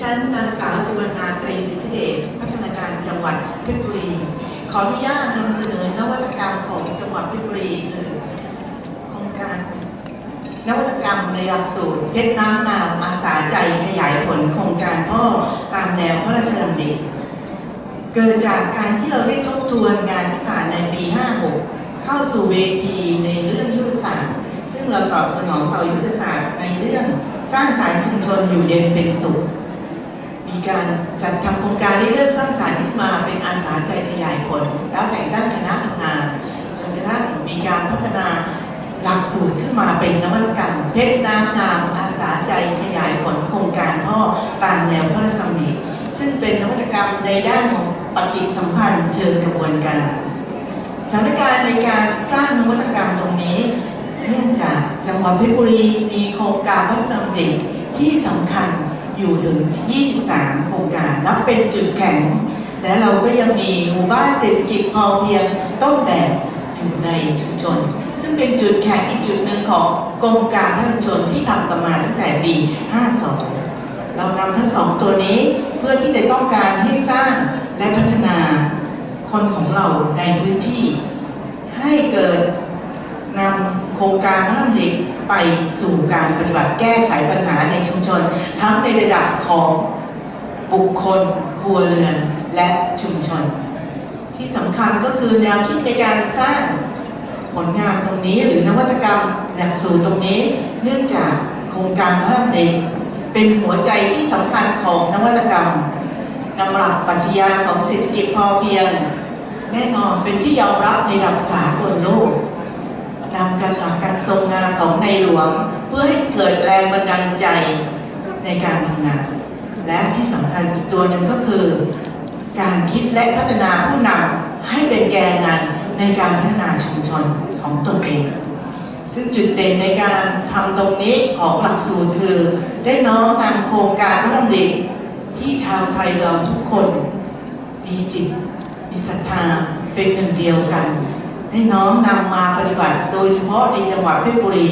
ฉันนางสาวสุวรรณาตรีสิทธิเดชพัฒนาการจังหวัดเพชรบุรี ขออนุญาตนำเสนอนวัตกรรมของจังหวัดเพชรบุรีคือโครงการ นวัตกรรมในหลักสูตรเพชรน้ำงามอาสาใจขยายผลโครงการพ่อตามแนวพระราชดำริเกิดจากการที่เราได้ทบทวนงานที่ผ่านในปี 56 เข้าสู่เวทีในเรื่องยุทธศาสตร์ซึ่งเราตอบสนองต่อยุทธศาสตร์ในเรื่องสร้างสรรค์ชุมชนอยู่เย็นเป็นสุข มีการจัดทำโครงการที่เริ่มสร้างสรรค์ขึ้นมาเป็นอาสาใจขยายผล แล้วแต่งตั้งคณะทำงานจนกระทั่งมีการพัฒนาหลักสูตรขึ้นมาเป็นนวัตกรรมเพชรน้ำงามอาสาใจขยายผลโครงการพ่อตามแนวพระราชดำริซึ่งเป็นนวัตกรรมในด้านของปฏิสัมพันธ์เชิงกระบวนการสถานการณ์ในการสร้างนวัตกรรมตรงนี้เนื่องจากจังหวัดเพชรบุรีมีโครงการพัฒนาเด็กที่สำคัญ อยู่ถึง 23 โครงการนับเป็นจุดแข็ง และเราก็ยังมีหมู่บ้านเศรษฐกิจพอเพียงต้นแบบอยู่ในชุมชน ซึ่งเป็นจุดแข็งอีกจุดหนึ่งของกรมการพัฒนาชุมชนที่ทำกันมาตั้งแต่ปี 52 เรานำทั้งสองตัวนี้เพื่อที่จะต้องการให้สร้างและพัฒนาคนของเราในพื้นที่ ให้เกิด โครงการพระราชดำริไปสู่การปฏิบัติแก้ไขปัญหาในชุมชน ทั้งในระดับของบุคคลครัวเรือนและชุมชน ที่สำคัญก็คือแนวคิดในการสร้างผลงานตรงนี้หรือนวัตกรรมหลักสูตรตรงนี้ เนื่องจากโครงการพระราชดำริเป็นหัวใจที่สำคัญของนวัตกรรมนำหลักปรัชญาของเศรษฐกิจพอเพียง แน่นอนเป็นที่ยอมรับในระดับสากลโลก นำการหลักการทรงงานของในหลวง เพื่อให้เกิดแรงบันดาลใจในการทำงาน และที่สำคัญอีกตัวหนึ่งก็คือ การคิดและพัฒนาผู้นำให้เป็นแกนนำในการพัฒนาชุมชนของตนเอง ซึ่งจุดเด่นในการทำตรงนี้ของหลักสูตรคือ ได้น้อมนำโครงการพระดำริที่ชาวไทยเราทุกคน มีจิต มีศรัทธาเป็นหนึ่งเดียวกัน ได้น้อมนำมาปฏิบัติ โดยเฉพาะในจังหวัดเพชรบุรี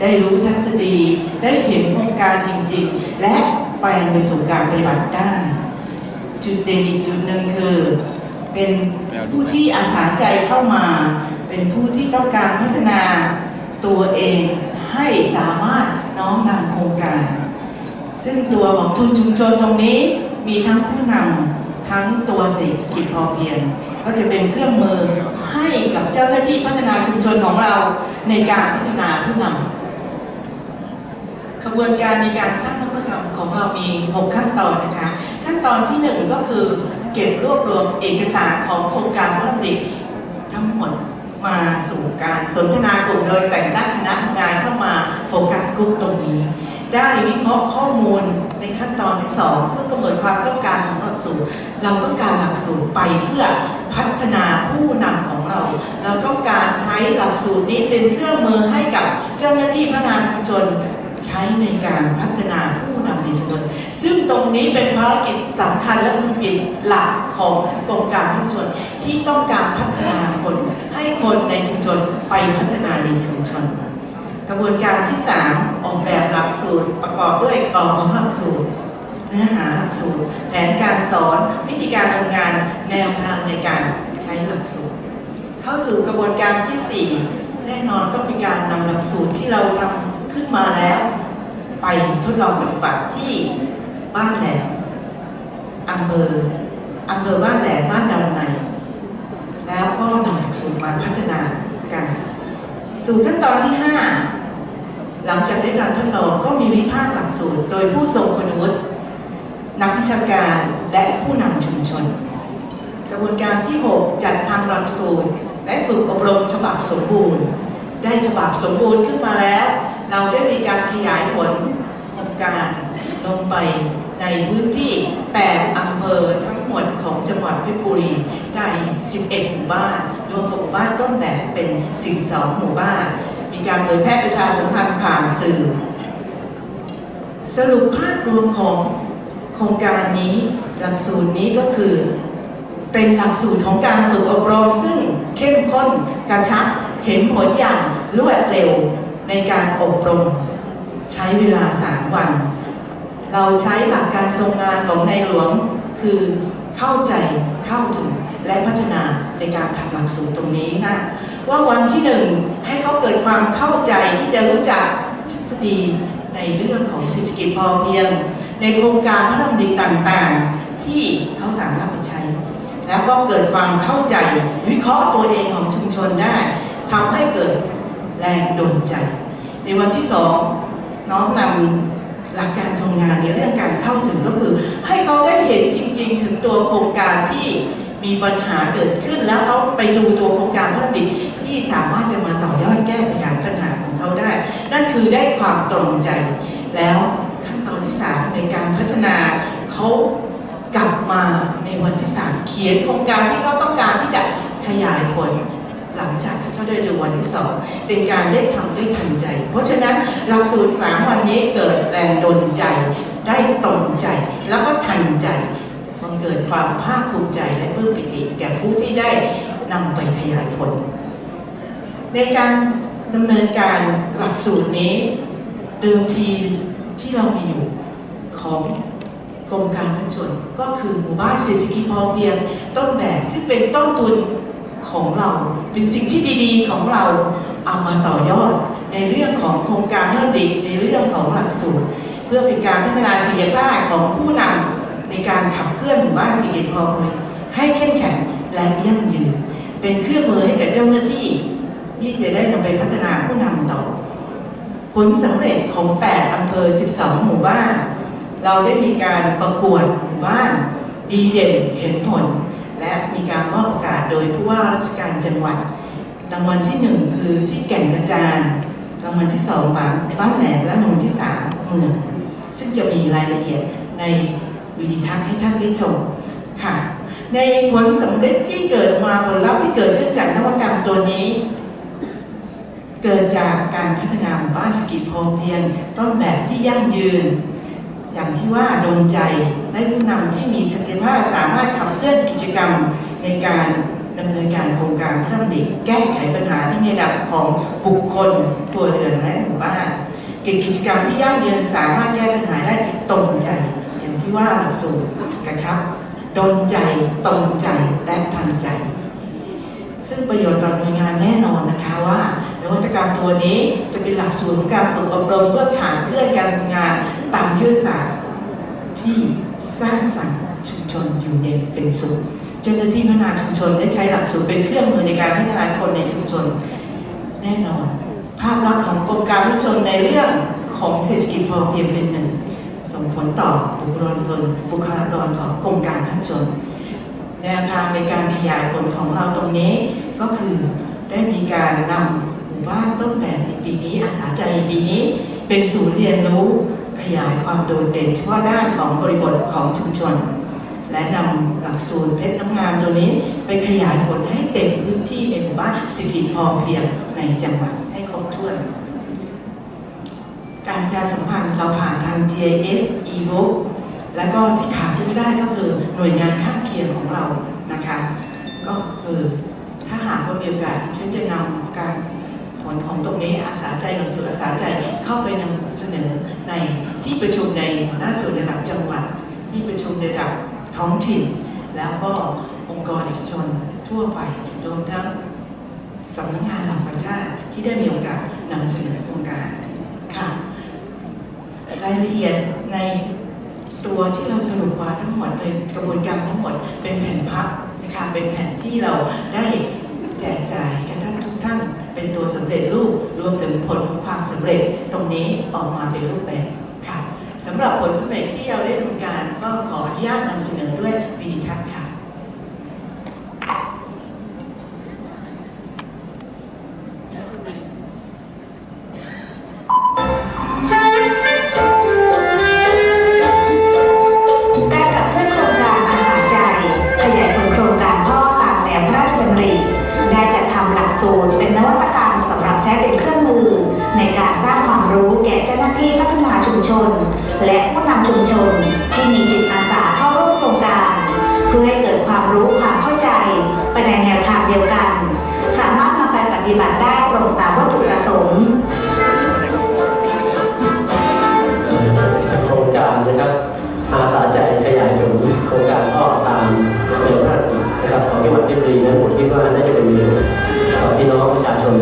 ได้รู้ทัศนีได้เห็นโครงการจริง ๆ และแปลงไปสู่การปฏิบัติได้ จุดเด่นอีกจุดหนึ่งคือ เป็นผู้ที่อาสาใจเข้ามา เป็นผู้ที่ต้องการพัฒนาตัวเองให้สามารถน้อมนำโครงการ ซึ่งตัวของทุนชุมชนตรงนี้มีทั้งผู้นำ ทั้งตัวเศรษฐกิจพอเพียง ก็จะเป็นเครื่องมือให้กับเจ้าหน้าที่พัฒนาชุมชนของเราในการพัฒนาผู้นำขบวนการในการสร้างนวัตกรรมของเรามี 6 ขั้นตอนนะคะ ขั้นตอนที่ 1 ก็คือเก็บรวบรวมเอกสารของโครงการพระราชดำทั้งหมดมาสู่การสนทนากลุ่มโดยแต่งตั้งคณะทำงานเข้ามาโฟกัสกลุ่มตรงนี้ ได้วิเคราะห์ข้อมูลในขั้นตอนที่ 2 เพื่อกำหนดความต้องการของหลักสูตร เราต้องการหลักสูตรไปเพื่อพัฒนาผู้นำของเรา เราต้องการใช้หลักสูตรนี้เป็นเครื่องมือให้กับเจ้าหน้าที่พัฒนาชุมชนใช้ในการพัฒนาผู้นำในชุมชนซึ่งตรงนี้เป็นภารกิจสำคัญและเป็นสิ่งหลักของกรมการชุมชนที่ต้องการพัฒนาคนให้คนในชุมชนไปพัฒนาในชุมชน กระบวนการที่ 3 ออกแบบหลักสูตรประกอบด้วยกรอบของหลักสูตร เนื้อหาหลักสูตร แผนการสอนวิธีการทำงานแนวทางในการใช้หลักสูตร เข้าสู่กระบวนการที่ 4 แน่นอนต้องมีการนำหลักสูตรที่เราทำขึ้นมาแล้ว ไปทดลองปฏิบัติที่บ้านแหลมอำเภออำเภอบ้านแหลมบ้านดาวในแล้วก็นำหลักสูตรมาพัฒนากัน สู่ขั้นตอนที่ 5 หลังจากได้การทดลองก็มีวิพากษ์หลักสูตร โดยผู้ทรงคุณวุฒินักวิชาการและผู้นำชุมชน กระบวนการที่ 6 จัดทำหลักสูตร และฝึกอบรมฉบับสมบูรณ์ ได้ฉบับสมบูรณ์ขึ้นมาแล้ว เราได้มีการขยายผลโครงการลงไปในพื้นที่ 8 อำเภอทั้งหมดของจังหวัดเพชรบุรีได้ 11 หมู่บ้าน รวมกับหมู่บ้านต้นแบบเป็น 12 หมู่บ้าน มีการเผยแพร่ประชาสัมพันธ์ผ่านสื่อ สรุปภาพรวมของโครงการนี้หลักสูตรนี้ก็คือ เป็นหลักสูตรของการฝึกอบรม ซึ่งเข้มข้นกระชับเห็นผลอย่างรวดเร็วในการอบรม ใช้เวลา 3 วัน เราใช้หลักการทรงงานของในหลวง คือเข้าใจเข้าถึงและพัฒนาในการทำหลักสูตรตรงนี้นะ ว่าวันที่หนึ่งให้เขาเกิดความเข้าใจที่จะรู้จักทฤษฎีในเรื่องของเศรษฐกิจพอเพียง ในโครงการพระดำริต่างๆ ที่เขาสามารถไปใช้ แล้วก็เกิดความเข้าใจวิเคราะห์ตัวเองของชุมชนได้ทำให้เกิดแรงดลใจ ในวันที่สองน้อมนำหลักการทรงงานในเรื่องการเข้าถึงก็คือ ให้เขาได้เห็นจริง ๆ ถึงตัวโครงการที่มีปัญหาเกิดขึ้นแล้วเขาไปดูตัวโครงการพระดำริ ที่สามารถจะมาต่อยอดแก้ปัญหาปัญหาของเขาได้ นั่นคือได้ความตรงใจ แล้วขั้นตอนที่สามในการพัฒนาเขากลับมาในวันที่สามเขียนโครงการที่เขาต้องการที่จะขยายผลหลังจากที่เขาได้ดูวันที่สองเป็นการได้ทำได้ทันใจ เพราะฉะนั้นหลักสูตรสามวันนี้เกิดแรงดลใจ ได้ตรงใจ แล้วก็ทันใจมันเกิดความภาคภูมิใจและปลื้มปิติแก่ผู้ที่ได้นำไปขยายผล ในการดำเนินการหลักสูตรนี้ เดิมทีที่เรามีอยู่ของกรมการขนส่งก็คือหมู่บ้านเศรษฐกิจพอเพียงต้นแบบซึ่งเป็นต้นทุนของเราเป็นสิ่งที่ดีๆของเราเอามาต่อยอดในเรื่องของโครงการเรื่องดีในเรื่องของหลักสูตร เพื่อเป็นการพัฒนาศักยภาพของผู้นำในการขับเคลื่อนหมู่บ้านเศรษฐกิจพอเพียงให้เข้มแข็งและยั่งยืน เป็นเครื่องมือให้กับเจ้าหน้าที่ ที่จะได้นำไปพัฒนาผู้นำต่อ ผลสำเร็จของ 8 อำเภอ 12 หมู่บ้าน เราได้มีการประกวดหมู่บ้าน ดีเด่นเห็นผล และมีการมอบโอกาสโดยผู้ว่าราชการจังหวัด รางวัลที่ 1 คือที่แก่งกระจานรางวัลที่ 2 บ้านบ้านแหลมและรางวัลที่ 3 เมือง ซึ่งจะมีรายละเอียดในวิดีทัศน์ให้ท่านได้ชมค่ะในผลสำเร็จที่เกิดมาผลลัพธ์ที่เกิดขึ้นจากนวัตกรรมตัวนี้ เกิดจากการพัฒนาหมู่บ้านเศรษฐกิจพอเพียง ต้นแบบที่ยั่งยืน อย่างที่ว่าโดนใจและผู้นำที่มีศักยภาพสามารถขับเคลื่อนกิจกรรมในการดำเนินการโครงการพัฒนาเด็กแก้ไขปัญหาที่ในระดับของบุคคลครัวเรือนและหมู่บ้านกิจกรรมที่ยั่งยืนสามารถแก้ปัญหาได้ตรงใจ อย่างที่ว่าหลักสูตรกระชับโดนใจตรงใจและทันใจ ซึ่งประโยชน์ต่อหน่วยงานแน่นอนนะคะว่า นวัตกรรมตัวนี้จะเป็นหลักสูตรของการฝึกอบรมเพื่อขาดเคลื่อนการทำงานตามยุทธศาสตร์ที่สร้างสรรค์ชุมชนอยู่เย็นเป็นสุขเจ้าหน้าที่พัฒนาชุมชนได้ใช้หลักสูตรเป็นเครื่องมือในการพัฒนาคนในชุมชน แน่นอน ภาพลักษณ์ของกรมการพัฒนาชนในเรื่องของเศรษฐกิจพอเพียงเป็นหนึ่งส่งผลต่อบุคลากรบุคลากรของกรมการพัฒนาชนแนวทางในการขยายผลของเราตรงนี้ก็คือได้มีการนำ มู่บ้านต้นแบบในปีนี้ อาสาใจปีนี้เป็นศูนย์เรียนรู้ขยายความโดดเด่นเฉพาะด้านของบริบทของชุมชน และนำหลักสูตรเพชรน้ำงามตัวนี้ ไปขยายผลให้เต็มพื้นที่ในหมู่บ้านเศรษฐกิจพอเพียงในจังหวัดให้ครบถ้วน การประชาสัมพันธ์เราผ่านทาง GIS e-book แล้วก็ที่ขาดซื้อไม่ได้ก็คือหน่วยงานข้างเคียงของเรานะคะ ก็คือถ้าหากว่ามีโอกาสที่ฉันจะนำการ ผลของตรงนี้อาสาใจของส่วนอาสาใจเข้าไปนำเสนอในที่ประชุมในหัวหน้าส่วนระดับจังหวัด ที่ประชุมระดับท้องถิ่น แล้วก็องค์กรเอกชนทั่วไปรวมทั้งสำนักงานหลักประชาติที่ได้มีโอกาสนำเสนอโครงการค่ะรายละเอียดในตัวที่เราสรุปมาทั้งหมดเป็นกระบวนการทั้งหมดเป็นแผ่นพับนะคะเป็นแผ่นที่เราได้แจกจ่าย เป็นตัวสำเร็จรูปรวมถึงผลของความสำเร็จตรงนี้ออกมาเป็นรูปแบบค่ะสำหรับผลสำเร็จที่เราได้ทำการก็ขออนุญาตนำเสนอด้วย เกิดความรู้ความเข้าใจไปในแนวทางเดียวกัน สามารถนำไปปฏิบัติได้ตรงตามวัตถุประสงค์โครงการนะครับอาสาใจขยายถึงโครงการอ้อตามในพระราชกิจนะครับของจังหวัดเพชรบุรีนั้นผมคิดว่าน่าจะเป็นเรื่องต่อพี่น้องประชาชน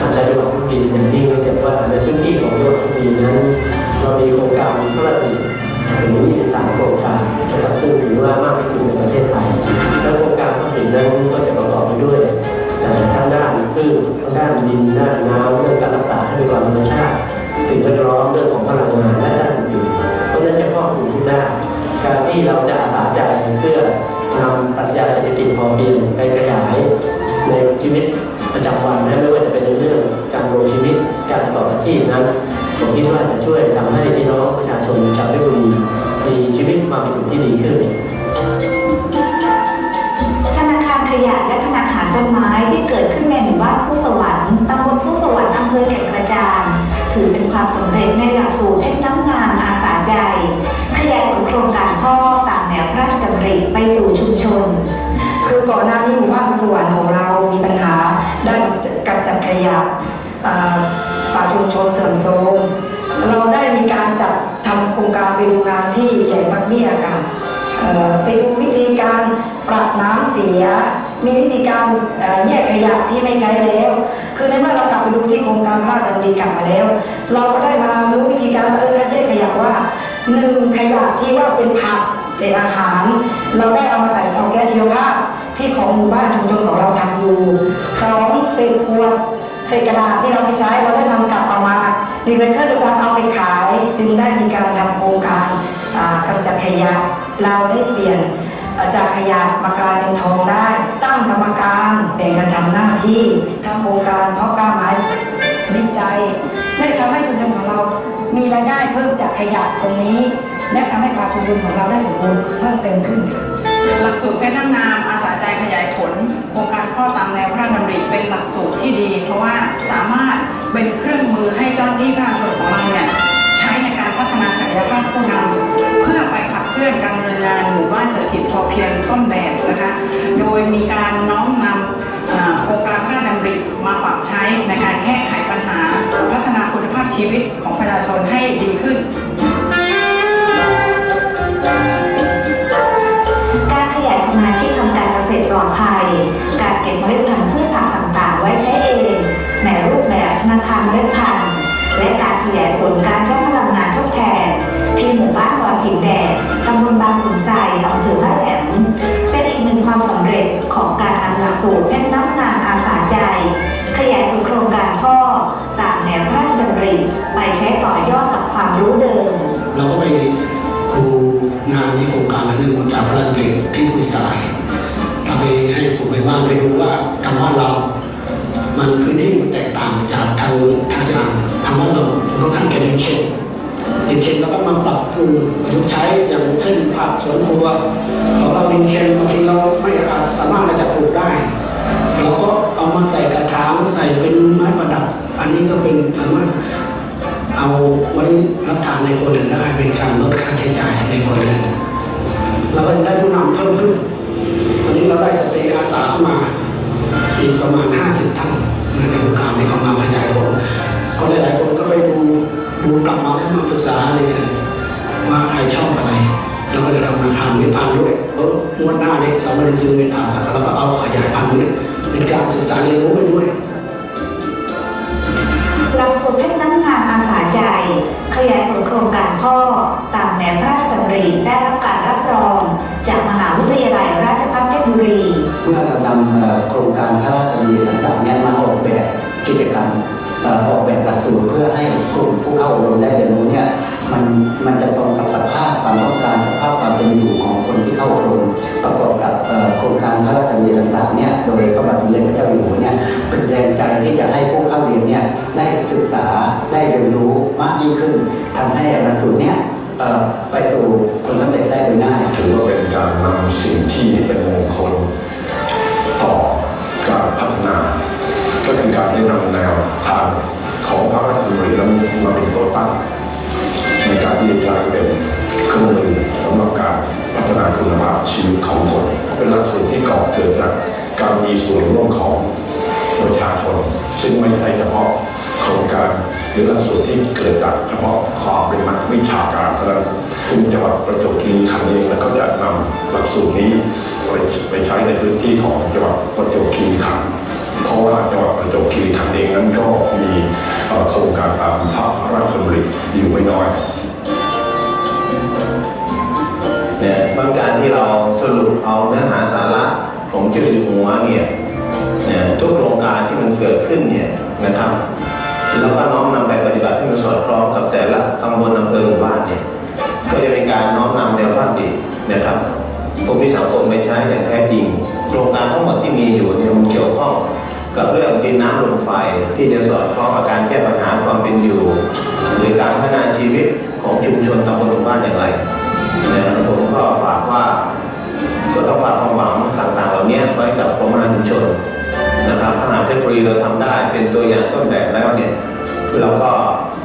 อาจจะงหวัดเพชรบุรีอย่างยิ่งเนื่งจากว่าในพื้นที่ของจังหวัดเพชรบุรีนั้นเรามีโครงการพระราชกิ ถึง23โครงการนะครับซึ่งถือว่ามากที่สุดในประเทศไทย และโครงการพระราชดนั้นก็จะประกอบไปด้วยทั้งด้านพืชทั้งด้านดินด้านน้ำเรื่องการรักษาทรัพยากรธรรมชาติสิ่งแวดล้อมเรื่องของพลังงานและด้านอื่นๆเพราะนั้นจะครอบคลุมทุกด้านการที่เราจะอาสาใจเพื่อนำปรัชญาเศรษฐกิจพอเพียงไปขยายในชีวิตประจำวันนะไม่ว่าจะเป็นในเรื่องการลงชีวิตการประกออาชีพนั้น ผมคิดว่าจะช่วยทำให้พี่น้องประชาชนชาวเพชรบุรีมีชีวิตความเป็นอยู่ที่ดีขึ้น ธนาคารขยะและธนาคารต้นไม้ที่เกิดขึ้นในหมู่บ้านผู้สวรรค์ตำบลผู้สวรรค์อำเภอแก่งกระจานถือเป็นความสำเร็จในหลักสูตรเพชรน้ำงามอาสาใจขยายผลโครงการพ่อตามแนวพระราชดำริไปสู่ชุมชน คือก่อนหน้านี้หมู่บ้านสวรรค์ของเรามีปัญหาด้านการจัดขยะ อ่าป่าชุมชนเสื่อมโทรมเราได้มีการจัดทำโครงการไปดูงานที่ใหญ่มักเบี้ยกันเอ่อไปดูวิธีการปรับน้ำเสีย มีวิธีการแยกขยะที่ไม่ใช้แล้ว คือในเมื่อเรากลับไปดูที่โครงการพระราชดำริกลับมาแล้ว เราก็ได้มารู้วิธีการเออแยกขยะว่าหนึ่งขยะที่ว่าเป็นผักเศษอาหาร เราได้เอามาใส่เตาแก๊สชีวภาพที่ของหมู่บ้านชุมชนของเราทำอยู่สองเป็นขวด ศษกระดาษที่เราไม่ใช้เราได้นำกลับเอามารีไซเคิลโดยการเอาไปขาย จึงได้มีการทำโครงการกำจัดขยะเราได้เปลี่ยนจากขยะมากลายเป็นทองได้ ตั้งกรรมการแบ่งกันทำหน้าที่ทำโครงการเพราะกล้าไม้วิจัยได้ทำให้ชุมชนของเรามีรายได้เพิ่มจากขยะตรงนี้ และทำให้ป่ามชุมชนของเราได้สมบูรณ์เพิ่มเติมขึ้นค่ะ หลักสูตรเพชรน้ำงามอาสาใจขยายผลโครงการข้อตามแนวพระราชดำริเป็นหลักสูตรที่ดี เพราะว่าสามารถเป็นเครื่องมือให้เจ้าหน้าที่ประชาชนของเราเนี่ยใช้ในการพัฒนาศักยภาพผู้นำเพื่อไปขับเคลื่อนการดำเนินงานหมู่บ้านเศรษฐกิจพอเพียงต้นแบบนะคะ โดยมีการน้อมนำโครงการพระราชดำริมาปรับใช้ในการแก้ไขปัญหา พัฒนาคุณภาพชีวิตของประชาชนให้ดีขึ้น หินแดดตำบลบางขุนไซอำเภอบ้านแหลมเป็นอีกหนึ่งความสำเร็จของการนำหลักสูตรเพชรน้ำงานอาสาใจ ขยายผลโครงการพ่อตามแนวพระราชดำริไปใช้ต่อยอดกับความรู้เดิม เราก็ไปดูงานที่โครงการอันหนึ่งมาจากพระราชดำริที่คุยสายเราไปให้ผมไปบ้านไปดูว่าทางบ้านเรา มันพื้นที่มันแตกต่างจากทางทางจากทางบ้านเราค่อนข้างจะเด่นเช่นเด่นเช่นแล้วก็มาปรับปรุง ใช้อย่างเช่นผักสวนครัวของเราดินเค็มบางทีเราไม่อาจสามารถจะปลูกได้เราก็เอามาใส่กระถางใส่เป็นไม้ประดับ อันนี้ก็เป็นสามารถเอาไว้รับทานในครัวเรือนได้เป็นการลดค่าใช้จ่ายในครัวเรือนเราก็จะได้ผู้นำเพิ่มขึ้น ตอนนี้เราได้สเตย์อาสาเข้ามาอีกประมาณ 50 ท่านในโครงการที่เข้ามาขยายผลก็หลายๆคนก็ไปดูดูกลับมาแล้วมาปรึกษาเลยกัน ว่าใครชอบอะไร เราก็จะทำมาทำเป็นพันธุ์ด้วยเอองวดหน้าเนี่ยเราไม่ได้ซื้อเป็นพันธุ์ครับเราก็เอาขยายพันธุ์นี้เป็นการศึกษาเรียนรู้ไปด้วยหลักสูตรเพชรน้ำงานอาสาใจ ขยายผลโครงการพ่อตามแนวพระราชดำริได้รับการรับรอง จากมหาวิทยาลัยราชภัฏเพชรบุรี เมื่อเรานำเอ่อโครงการพระราชดำริต่างๆเนี่ยมาออกแบบกิจกรรมเออกแบบหลักสูตรเพื่อให้กลุ่มผู้เข้าอบรมได้เรียนรู้เนี่ยมันมันจะตรงกับสภาพความต้องการสภาพความเป็นอยู่ของคนที่เข้าอบรมประกอบกับโครงการพระราชดำริต่างๆเนี่ยโดยพระบาทสมเด็จพระเจ้าอยู่หัวเนี่ยเป็นแรงใจที่จะให้ผู้เข้าเรียนเนี่ยได้ศึกษาได้เรียนรู้มากยิ่งขึ้นทำให้หลักสูตรเนี่ยไปสู่ผลสำเร็จได้โดยง่ายถือว่าเป็นการนำสิ่งที่เป็นมงคลต่อการพัฒนา ก็เป็นการได้นำแนวทางของพระราชดำรินั้นมาเป็นตัวตั้งในการที่จะใช้เป็นเครื่องมือสำหรับการพัฒนาคุณภาพชีวิตของคน เป็นหลักสูตรที่ก่อเกิดจากการมีส่วนร่วมของประชาชนซึ่งไม่ใช่เฉพาะโครงการหรือหลักสูตรที่เกิดจากเฉพาะความเป็นนักวิชาการเท่านั้นซึ่งจังหวัดประจวบคีรีขันธ์เองแล้วก็จะนำหลักสูตรนี้ไปใช้ในพื้นที่ของจังหวัดประจวบคีรีขันธ์ เพราะว่าจังหวัดประจวบคีรีขันธ์เองนั้นก็มีโครงการตามพระราชดำริอยู่ไม่น้อยเนี่ยบางการที่เราสรุปเอาเนื้อหาสาระของจ้าอยู่หัวเนี่ยเนี่ยทุกโครงการที่มันเกิดขึ้นเนี่ยนะครับแล้วก็น้อมนำไปปฏิบัติให้มันสอดคล้องกับแต่ละตำบลอำเภอหมู่บ้านเนี่ยก็จะเป็นการน้อมนำแนวภาพดีนะครับภูมิสังคมไปใช้อย่างแท้จริง โครงการทั้งหมดที่มีอยู่เนี่ยมันเกี่ยวข้อง กับเรื่องดินน้ำลมไฟที่จะสอดคล้องกับการแก้ปัญหาความเป็นอยู่ หรือการพัฒนาชีวิตของชุมชนตำบลหมู่บ้านอย่างไรนะผมก็ฝากว่าก็ต้องฝากความหวังต่างๆ เหล่านี้ไว้กับกรมการชุมชนนะครับถ้าหากเพชรบุรีเราทำได้เป็นตัวอย่างต้นแบบแล้วเนี่ยเราก็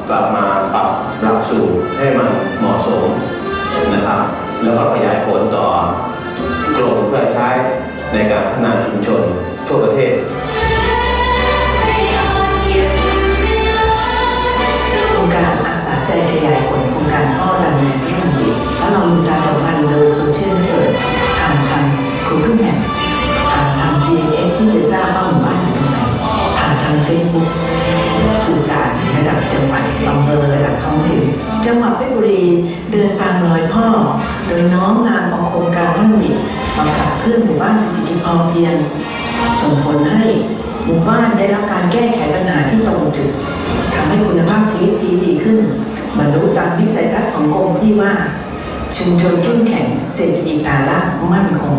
กลับมาปรับหลักสูตรให้มันเหมาะสมนะครับ แล้วก็ขยายผลต่อกลุ่มเพื่อใช้ในการพัฒนาชุมชนทั่วประเทศ อาสาใจขยายผลโครงการพ่อดันแนที่ทำดีแล้วเราประชาสัมพันธ์โดยโซเชียลเน็ตเวิร์กผ่านทาง Google Map ผ่านทาง GIS ที่จะทราบว่าหมู่บ้านอยู่ตรงไหนผ่านทาง Facebook สื่อสารระดับจังหวัดอำเภอระดับท้องถิ่นจังหวัดเพชรบุรีเดินตามรอยพ่อ โดยน้อมนำเอาโครงการพระราชดำริมาขับเคลื่อนหมู่บ้านเศรษฐกิจพอเพียง ส่งผลให้หมู่บ้านได้รับการแก้ไขปัญหาที่ตรงจุดทำให้คุณภาพชีวิตดีขึ้น บรรลุตามวิสัยทัศน์ของกรมที่ว่า ชุมชนเข้มแข็งเศรษฐกิจฐานรามั่นคง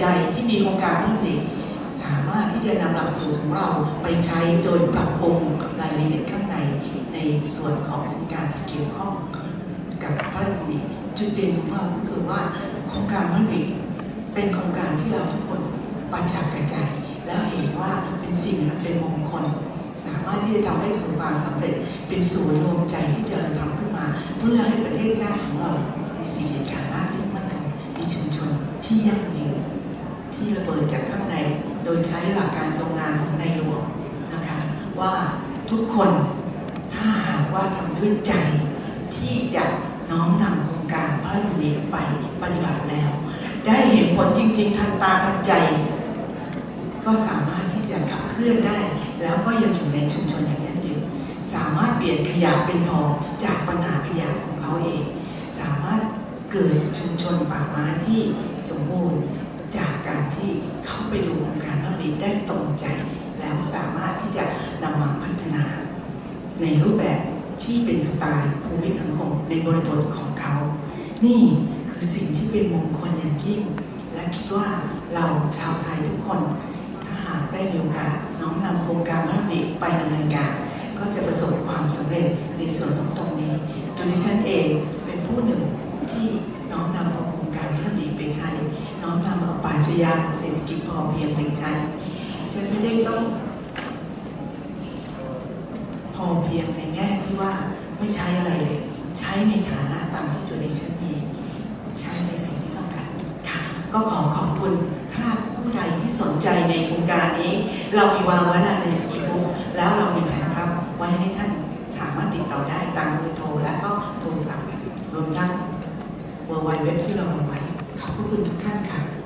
ใดๆ ที่มีโครงการพัฒนาสามารถที่จะนำหลักสูตรของเราไปใช้โดยปรับปรุงรายละเอียดข้างในในส่วนของโครงการที่เกี่ยวข้องกับพระราชดำริจุดเด่นของเราก็คือว่าโครงการพัฒนาเป็นโครงการที่เราทุกคนประจักษ์กระจายแล้วเห็นว่าเป็นสิ่งเป็นมงคล สามารถที่จะทำให้เกิดความสำเร็จเป็นศูนย์รวมใจที่จะทำขึ้นมา เพื่อให้ประเทศชาติของเรามีสิ่งเหตุการรากที่มั่นคงมีชุมชนที่ยั่งยืน ระเบิดจากข้างใน โดยใช้หลักการทรงงานของในหลวงนะคะว่าทุกคนถ้าหากว่าทำด้วยใจที่จะน้อมนำโครงการพระราชดำริไปปฏิบัติแล้ว ได้เห็นผลจริง ๆทันตาทันใจ ก็สามารถที่จะขับเคลื่อนได้ แล้วก็ยังอยู่ในชุมชนอย่างยั่งยืนสามารถเปลี่ยนขยะเป็นทองจากปัญหาขยะของเขาเอง สามารถเกิดชุมชนป่าไม้ที่สมบูรณ์ จากการที่เข้าไปดูโครงการผลิตได้ตรงใจ แล้วสามารถที่จะนำมาพัฒนา ในรูปแบบที่เป็นสไตล์ภูมิสังคมในบริบทของเขา นี่คือสิ่งที่เป็นมงคลอย่างยิ่ง และคิดว่าเราชาวไทยทุกคน ถ้าหากได้มีโอกาสน้อมนำโครงการพระราชดไปดำเนินการก็จะประสบความสำเร็จในส่วนของตรงนี้โดยดิฉันเองเป็นผู้หนึ่งที่น้อมนำ ไปใช้น้อมนำเอาปราชญาเศรษฐกิจพอเพียงไปใช้ฉันไม่ได้ต้อง พอเพียงในแง่ที่ว่าไม่ใช้อะไรเลย ใช้ในฐานะตามที่ตัวดิฉันมีใช้ในสิ่งที่ต้องการค่ะก็ขอขอบคุณถ้าผู้ใดที่สนใจในโครงการนี้ เรามีวางไว้แล้วในอีบุ๊กแล้วเรามีแผนครับไว้ให้ท่านสามารถติดต่อได้ตามเบอร์โทรและก็โทรศัพท์รวมทั้งเวอร์ไวเว็บที่เราลงไว้ ขอบพระคุณทุกท่านค่ะ